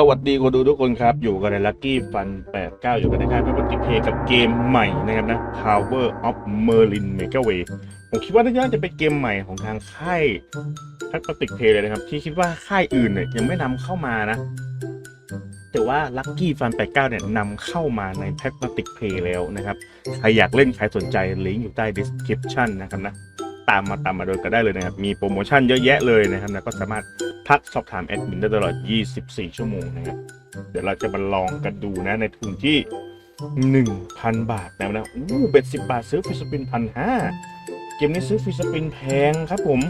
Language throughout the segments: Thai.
สวัสดีคนดูทุกคนครับ อยู่กันในลั c กี้ฟัน89 อยู่กันในค่ายเป็นปฏิเพกับเกมใหม่นะครับนะ Power of Merlin Megaway ผมคิดว่าน่าจะเป็นเกมใหม่ของทางค่ายทักปฏิเพเลยนะครับ ที่คิดว่าค่ายอื่นเนี่ยยังไม่นำเข้ามานะ แต่ว่า Lucky Fun 89 เนี่ยนำเข้ามาในแพ็กปฏิเพแล้วนะครับ ใครอยากเล่นใครสนใจลิงก์อยู่ใต้ description นะครับนะ ตามมาตามมาโดยก็ได้เลยนะครับ มีโปรโมชั่นเยอะแยะเลยนะครับนะก็สามารถ ทักสอบถามแอดมินได้ตลอด 24 ชั่วโมงนะครับ เดี๋ยวเราจะมาลองกันดูนะในทุนที่ 1,000 บาทนะนะ อู้เบ็ด10 บาทซื้อฟิสปินพันห้าเกมนี้ซื้อฟิสปินแพงครับผม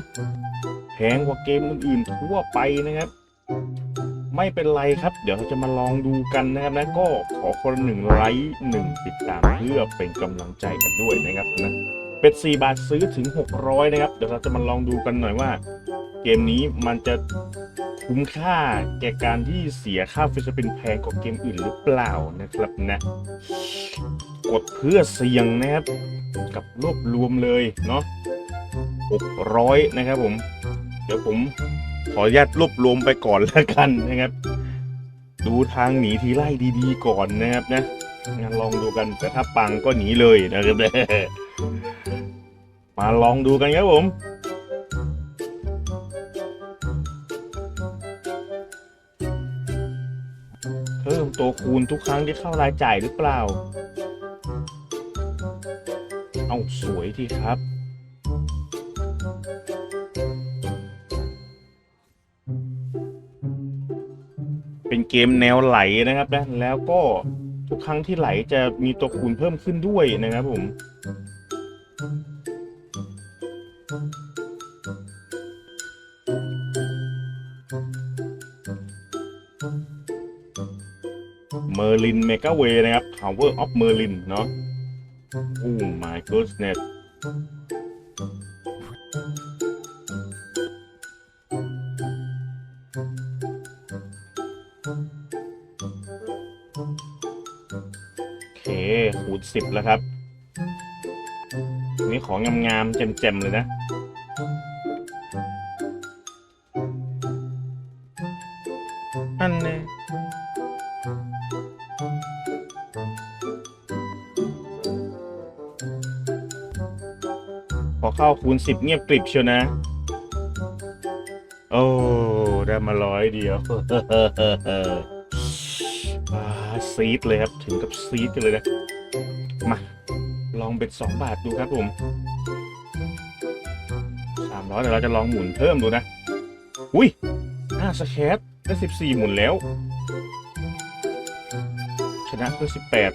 แพงกว่าเกมอื่นๆทั่วไปนะครับ ไม่เป็นไรครับ เดี๋ยวเราจะมาลองดูกันนะครับนะก็ขอคนหนึ่งไลค์หนึ่งติดตามเพื่อเป็นกำลังใจกันด้วยนะครับนะเป็ด4บาทซื้อถึง 600 นะครับ เดี๋ยวเราจะมาลองดูกันหน่อยว่า เกมนี้มันจะคุ้มค่าแก่การที่เสียค่าฟิสปินแพงกว่าเกมอื่นหรือเปล่านะครับนะกดเพื่อเสี่ยงนะครับ กับรวบรวมเลยเนาะ600 นะครับผม เดี๋ยวผมขออนุญาตรวบรวมไปก่อนแล้วกันนะครับ ดูทางหนีทีไล่ดีๆ ก่อนนะครับนะงั้นลองดูกันแต่ถ้าปังก็หนีเลยนะครับมาลองดูกันครับผม มตัวคูณทุกครั้งที่เข้ารายจ่ายหรือเปล่า เอาสวยทีครับ เป็นเกมแนวไหลนะครับนะแล้วก็ทุกครั้งที่ไหลจะมีตัวคูณเพิ่มขึ้นด้วยนะครับผม เมอร์ลินเมกาเวนะครับ Power of Merlin เนาะโอ้ my goodness โอเคคูณสิบแล้วครับ นี่ของงามๆแจ่มๆเลยนะ พอเข้าคูณสิบเงียบกริบเชียวนะ โอ้ ได้มาร้อยเดียวอาซีดเลยครับ ถึงกับซีดกันเลยนะ มา ลองเบ็ดสองบาทดูครับผมสามร้อยเดี๋ยวเราจะลองหมุนเพิ่มดูนะ อุ้ยห้าสแครได้สิบสี่หมุนแล้ว ชนะเพื่อสิบแปด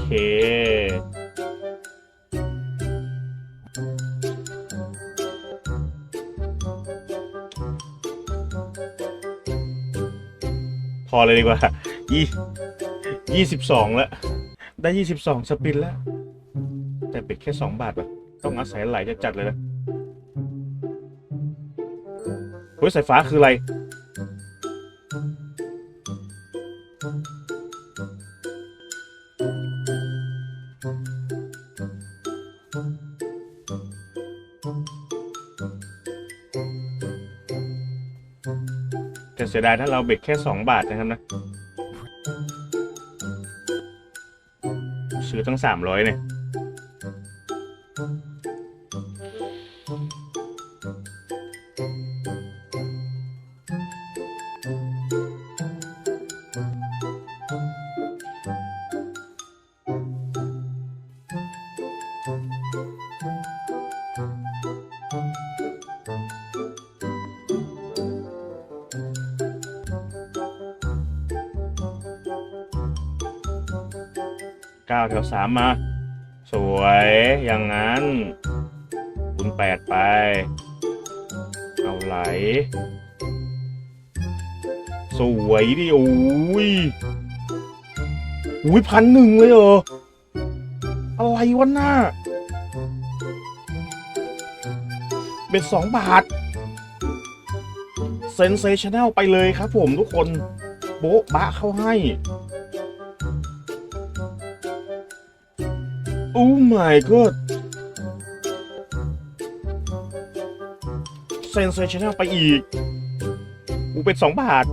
เค พอเลยดีกว่ายี่ยี่สิบสองแล้ว ได้ยี่สิบสองสปินแล้ว แต่เป็ดแค่สองบาทว่ะ ต้องอาศัยไหลจะจัดเลยนะเฮ้ยสายฟ้าคืออะไร แต่เสียดายถ้าเราเบ็ดแค่สองบาทนะครับนะ ซื้อตั้งสามร้อยเนี่ย ก้าวแถวสามมา สวยอย่างนั้นคูณแปดไป เอาไหล สวยดิโอ้ยอุ้ยพันหนึ่งเลยเหรอ อะไรวะหน้า เป็นสองบาท เซนเซชันแนลไปเลยครับผมทุกคน โบ๊ะบะเข้าให้ โอ้ my god เซนเซชันไปอีกอูเป็นสองบาท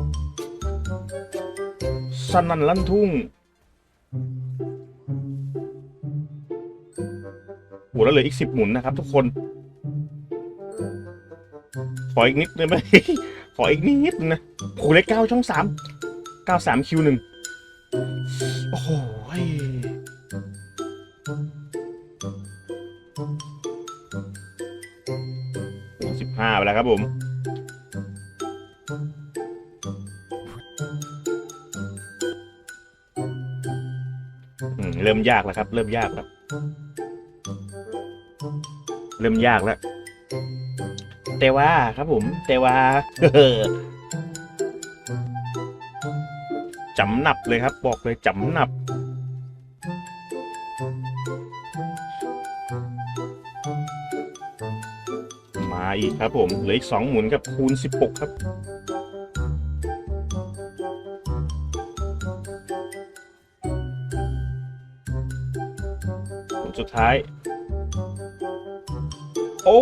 สนันลั่นทุ่งโหแล้วเหลืออีกสิบหมุนนะครับทุกคน ขออีกนิดได้ไหม ขออีกนิดนะโหเลขเก้าช่องสามเก้าสามคิวหนึ่งโอ้โหย แล้วครับผมอืมเริ่มยากแล้วครับ เริ่มยากแล้ว เริ่มยากแล้ว แต่ว่าครับผม แต่ว่าจำหนับเลยครับ บอกเลยจำหนับ อีกครับผมเหลืออีกสองหมุนกับคูณ 16 ครับผลสุดท้าย โอ้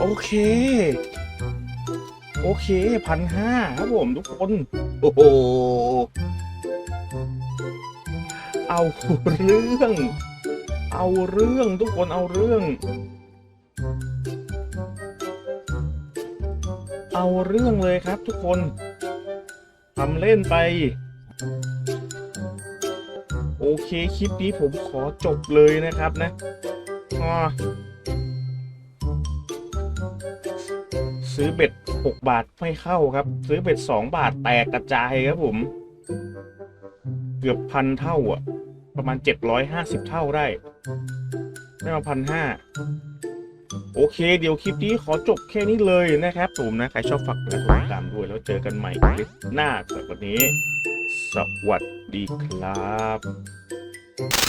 โอเค โอเคพันห้าครับผมทุกคน โอ้โหเอาเรื่อง เอาเรื่องทุกคนเอาเรื่อง เอาเรื่องเลยครับทุกคนทำเล่นไป โอเคคลิปนี้ผมขอจบเลยนะครับนะอ่าซื้อเบ็ด 6 บาทไม่เข้าครับ ซื้อเบ็ด 2 บาทแตกกระจายครับผม เกือบพันเท่าอะ ประมาณ 750 เท่าได้ ได้มาพันห้าโอเค เดี๋ยวคลิปนี้ขอจบแค่นี้เลยนะครับผมนะ ใครชอบฝากกดไลค์กดติดตามด้วย แล้วเจอกันใหม่คลิปหน้าสำหรับวันนี้ สวัสดีครับ